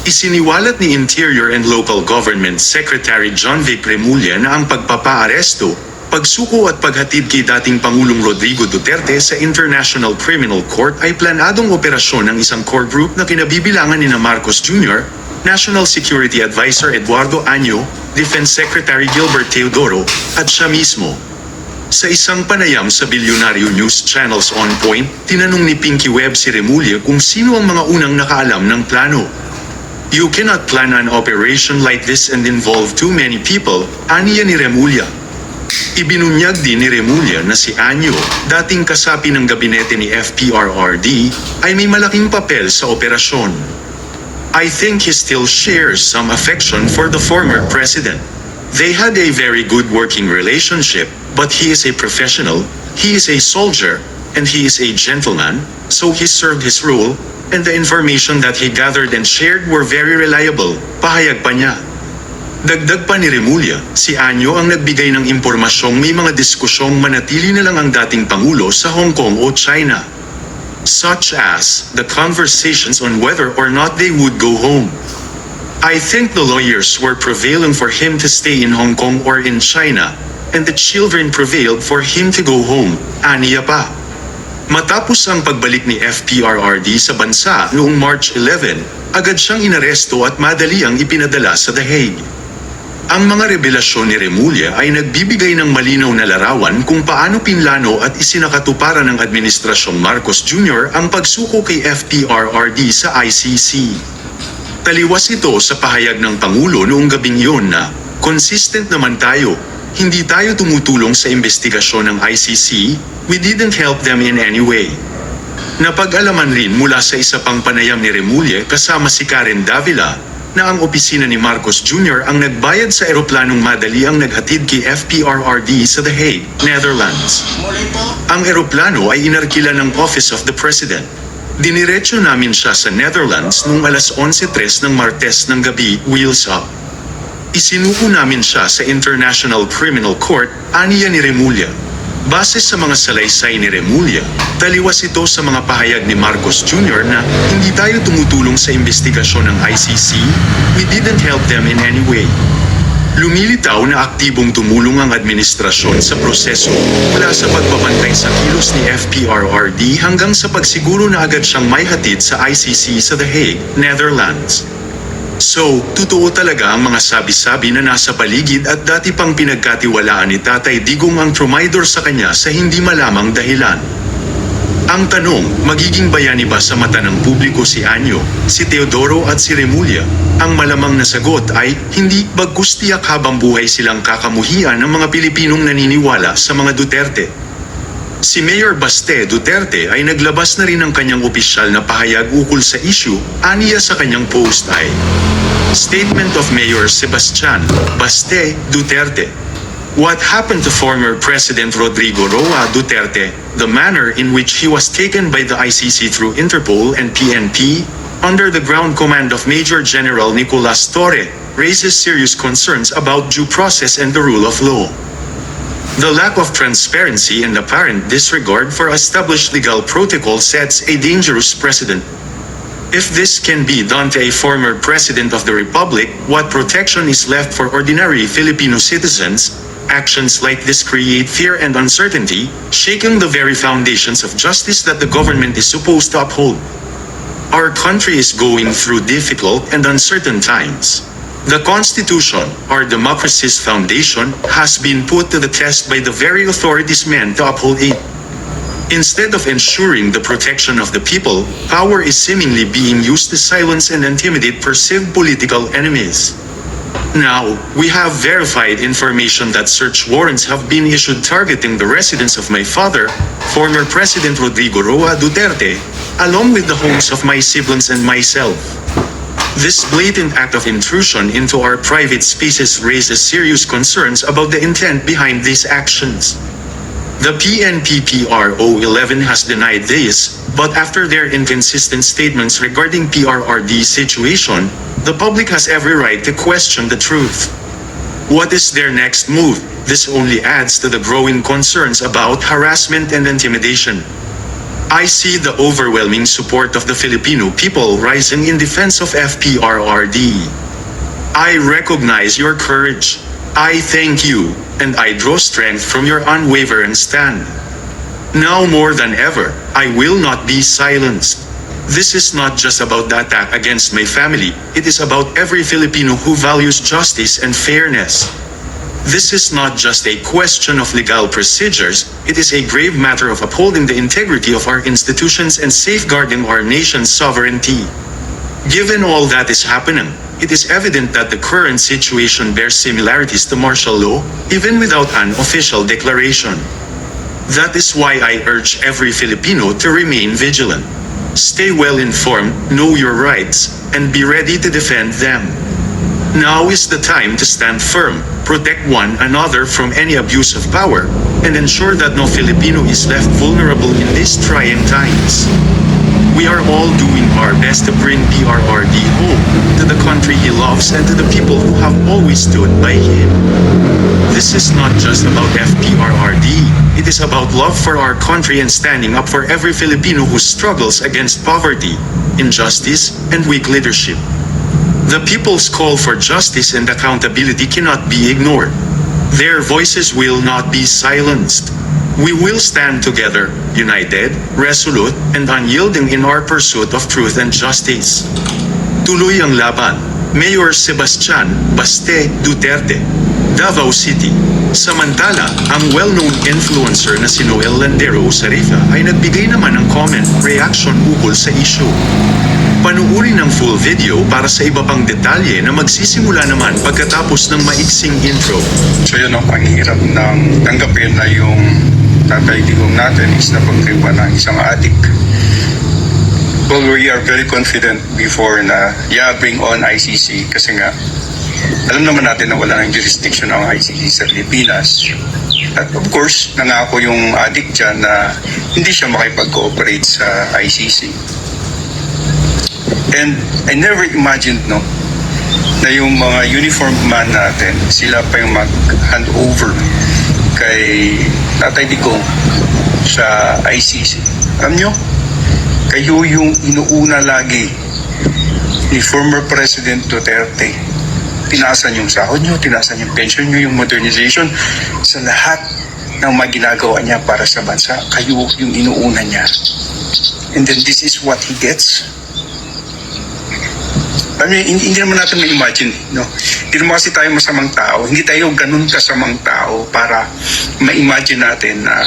Isiniwalat ni Interior and Local Government Secretary John Vic Remulla na ang pagpapaaresto, pagsuko at paghatid kay dating Pangulong Rodrigo Duterte sa International Criminal Court ay planadong operasyon ng isang core group na kinabibilangan ni Marcos Jr., National Security Advisor Eduardo Año, Defense Secretary Gilbert Teodoro, at siya mismo. Sa isang panayam sa Bilyonaryo News Channels On Point, tinanong ni Pinky Webb si Remulla kung sino ang mga unang nakaalam ng plano. You cannot plan an operation like this and involve too many people, aniya ni Remulla. Ibinunyag din ni Remulla na si Anyo, dating kasapi ng gabinete ni FPRRD, ay may malaking papel sa operasyon. I think he still shares some affection for the former president. They had a very good working relationship, but he is a professional, he is a soldier, and he is a gentleman, so he served his role, and the information that he gathered and shared were very reliable, pahayag pa niya. Dagdag pa ni Remulla, si Anyo ang nagbigay ng impormasyong may mga diskusyong manatili na lang ang dating Pangulo sa Hong Kong o China. Such as the conversations on whether or not they would go home. I think the lawyers were prevailing for him to stay in Hong Kong or in China, and the children prevailed for him to go home, aniya pa. Matapos ang pagbalik ni FPRRD sa bansa noong March 11, agad siyang inaresto at madali ang ipinadala sa The Hague. Ang mga revelasyon ni Remulla ay nagbibigay ng malinaw na larawan kung paano pinlano at isinakatuparan ng Administrasyong Marcos Jr. ang pagsuko kay FPRRD sa ICC. Taliwas ito sa pahayag ng Pangulo noong gabing iyon na, consistent naman tayo, hindi tayo tumutulong sa investigasyon ng ICC, we didn't help them in any way. Napag-alaman rin mula sa isa pang panayam ni Remulla kasama si Karen Davila na ang opisina ni Marcos Jr. ang nagbayad sa eroplanong madali ang naghatid kay FPRRD sa The Hague, Netherlands. Ang eroplano ay inarkila ng Office of the President. Diniretso namin siya sa Netherlands noong alas 11.03 ng Martes ng gabi, wheels up. Isinuko namin siya sa International Criminal Court, aniya ni Remulla. Base sa mga salaysay ni Remulla, taliwas ito sa mga pahayag ni Marcos Jr. na hindi tayo tumutulong sa investigasyon ng ICC, we didn't help them in any way. Lumilitaw na aktibong tumulong ang administrasyon sa proseso mula sa pagbabantay sa kilos ni FPRRD hanggang sa pagsiguro na agad siyang may hatid sa ICC sa The Hague, Netherlands. So, totoo talaga ang mga sabi-sabi na nasa paligid at dati pang pinagkatiwalaan ni Tatay Digong ang trumaydor sa kanya sa hindi malamang dahilan. Ang tanong, magiging bayani ba sa mata ng publiko si Anyo, si Teodoro at si Remulla? Ang malamang na sagot ay, hindi bagkus tiyak habang buhay silang kakamuhian ng mga Pilipinong naniniwala sa mga Duterte. Si Mayor Baste Duterte ay naglabas na rin ng kanyang opisyal na pahayag ukol sa issue, aniya sa kanyang post ay Statement of Mayor Sebastian Baste Duterte What happened to former President Rodrigo Roa Duterte, the manner in which he was taken by the ICC through Interpol and PNP, under the ground command of Major General Nicolas Torre, raises serious concerns about due process and the rule of law. The lack of transparency and apparent disregard for established legal protocol sets a dangerous precedent. If this can be done to a former president of the republic, what protection is left for ordinary Filipino citizens? Actions like this create fear and uncertainty, shaking the very foundations of justice that the government is supposed to uphold. Our country is going through difficult and uncertain times. The Constitution, our democracy's foundation, has been put to the test by the very authorities meant to uphold it. Instead of ensuring the protection of the people, power is seemingly being used to silence and intimidate perceived political enemies. Now, we have verified information that search warrants have been issued targeting the residence of my father, former President Rodrigo Roa Duterte, along with the homes of my siblings and myself. This blatant act of intrusion into our private spaces raises serious concerns about the intent behind these actions. The PNP-PRO11 has denied this, but after their inconsistent statements regarding PRRD's situation, the public has every right to question the truth. What is their next move? This only adds to the growing concerns about harassment and intimidation. I see the overwhelming support of the Filipino people rising in defense of FPRRD. I recognize your courage. I thank you, and I draw strength from your unwavering stand. Now more than ever, I will not be silenced. This is not just about the attack against my family, it is about every Filipino who values justice and fairness. This is not just a question of legal procedures, it is a grave matter of upholding the integrity of our institutions and safeguarding our nation's sovereignty. Given all that is happening, it is evident that the current situation bears similarities to martial law, even without an official declaration. That is why I urge every Filipino to remain vigilant. Stay well informed, know your rights, and be ready to defend them. Now is the time to stand firm, protect one another from any abuse of power, and ensure that no Filipino is left vulnerable in these trying times. We are all doing our best to bring PRRD home to the country he loves and to the people who have always stood by him. This is not just about FPRRD, it is about love for our country and standing up for every Filipino who struggles against poverty, injustice, and weak leadership. The people's call for justice and accountability cannot be ignored. Their voices will not be silenced. We will stand together, united, resolute, and unyielding in our pursuit of truth and justice. Tuloy ang laban. Mayor Sebastian Baste Duterte, Davao City. Samantala, ang well-known influencer na si Noel Landero Sarifa ay nagbigay naman ng comment reaction ukol sa issue. Panuuri ng full video para sa iba pang detalye na magsisimula naman pagkatapos ng maiksing intro. So yun, ang hirap ng tanggapin na yung tatay natin is napagtripa ng isang adik. Well, we are very confident before na, yeah, bring on ICC kasi nga, alam naman natin na wala ng jurisdiction ang ICC sa Pilipinas. At of course, nangako yung adik dyan na hindi siya makipag-cooperate sa ICC. And I never imagined, no, na yung mga uniform man natin, sila pa yung mag-hand over kay Tatay Digong sa ICC. Alam nyo, kayo yung inuuna lagi ni former President Duterte. Tinasan yung sahod nyo, tinasan yung pension nyo, yung modernization sa lahat ng mga ginagawa niya para sa bansa. Kayo yung inuuna niya. And then this is what he gets. I mean, hindi, hindi naman natin ma-imagine, no? Hindi naman kasi tayo masamang tao. Hindi tayo ganun kasamang tao para ma-imagine natin na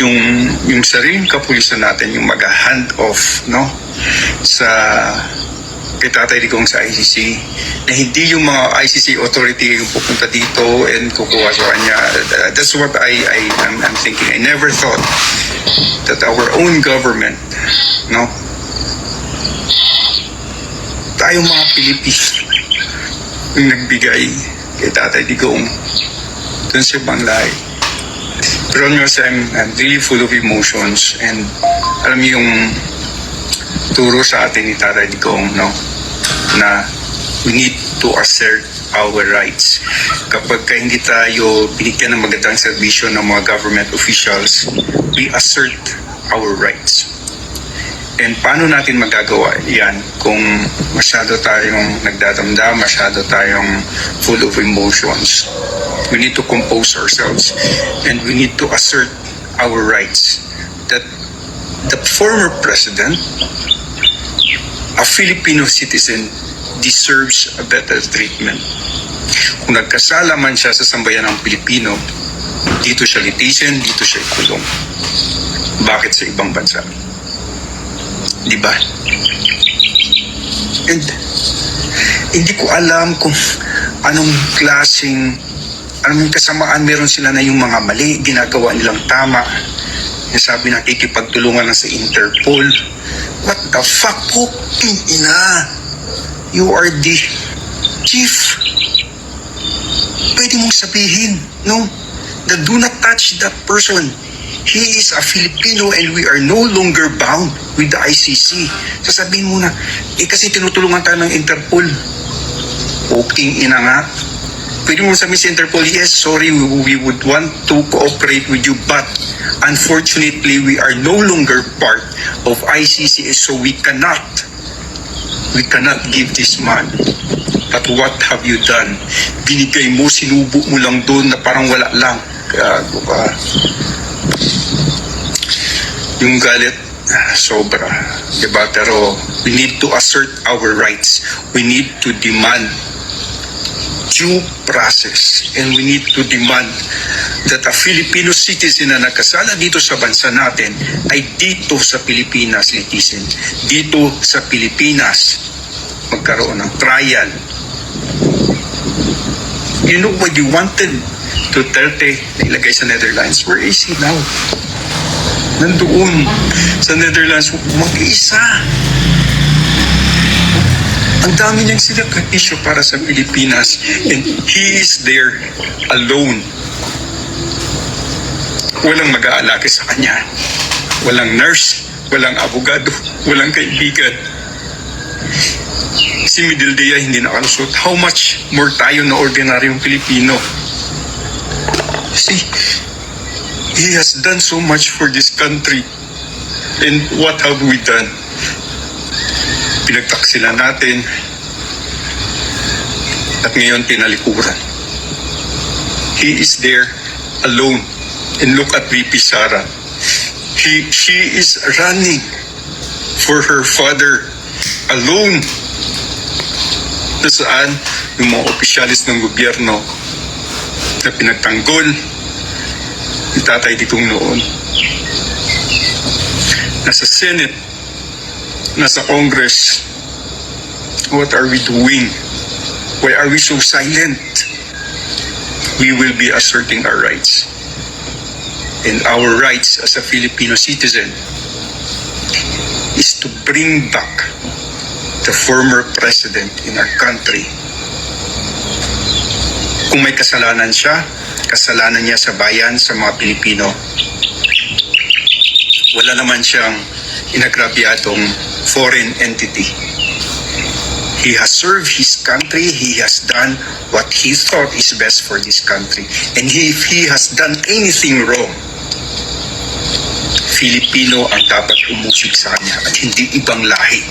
yung yung sariling kapulisan natin yung mag-hand off, no? Sa kay Tatay Digong sa ICC na hindi yung mga ICC authority yung pupunta dito and kukuha sa kanya. That's what I, I I'm, I'm thinking. I never thought that our own government, no, tayong mga Pilipino yung nagbigay kay Tatay Digong dun sa ibang lahi. Pero kasi I'm, I'm really full of emotions and alam niyo yung turo sa atin ni Tatay Digong, no? Na we need to assert our rights. Kapag ka hindi tayo binigyan ng magandang serbisyo ng mga government officials, we assert our rights. And paano natin magagawa yan kung masyado tayong nagdadamdam, masyado tayong full of emotions? We need to compose ourselves and we need to assert our rights that the former president, a Filipino citizen, deserves a better treatment. Kung nagkasala man siya sa sambayan ng Pilipino, dito siya litisin, dito siya ikulong. Bakit sa ibang bansa? Di ba? And hindi ko alam kung anong klaseng anong kasamaan meron sila na yung mga mali, ginagawa nilang tama. Yung sabi na kikipagtulungan na sa Interpol. What the fuck po? Ina! You are the chief. Pwede mong sabihin, no? That do not touch that person. He is a Filipino and we are no longer bound with the ICC. Sasabihin mo na, eh kasi tinutulungan tayo ng Interpol. Poking ina nga. pwede mo sabihin sa Interpol, yes, sorry, we, we would want to cooperate with you, but unfortunately, we are no longer part of ICC, so we cannot, we cannot give this man. But what have you done? Binigay mo, sinubo mo lang doon na parang wala lang. Gago ka. Yung galit, sobra. Diba? Pero we need to assert our rights. We need to demand due process and we need to demand that a Filipino citizen na nagkasala dito sa bansa natin ay dito sa Pilipinas citizen. Dito sa Pilipinas magkaroon ng trial. You know what you wanted Duterte na ilagay sa Netherlands? Where is he now? Nandoon sa Netherlands, mag-isa. Ang dami niyang sinakripisyo para sa Pilipinas and he is there alone. Walang mag-aalaki sa kanya. Walang nurse, walang abogado, walang kaibigan. Si Midildea hindi nakalusot. How much more tayo na ordinaryong Pilipino? See, he has done so much for this country. And what have we done? pinagtaksilan natin at ngayon tinalikuran. He is there alone. And look at VP Sara. He, she is running for her father alone. Na saan yung mga opisyalis ng gobyerno na pinagtanggol ni Tatay Digong noon. Nasa Senate nasa Congress, what are we doing? Why are we so silent? We will be asserting our rights. And our rights as a Filipino citizen is to bring back the former president in our country. Kung may kasalanan siya, kasalanan niya sa bayan, sa mga Pilipino. Wala naman siyang inagrabyadong foreign entity. He has served his country. He has done what he thought is best for this country. And if he has done anything wrong, Filipino ang dapat umusig sa kanya at hindi ibang lahi.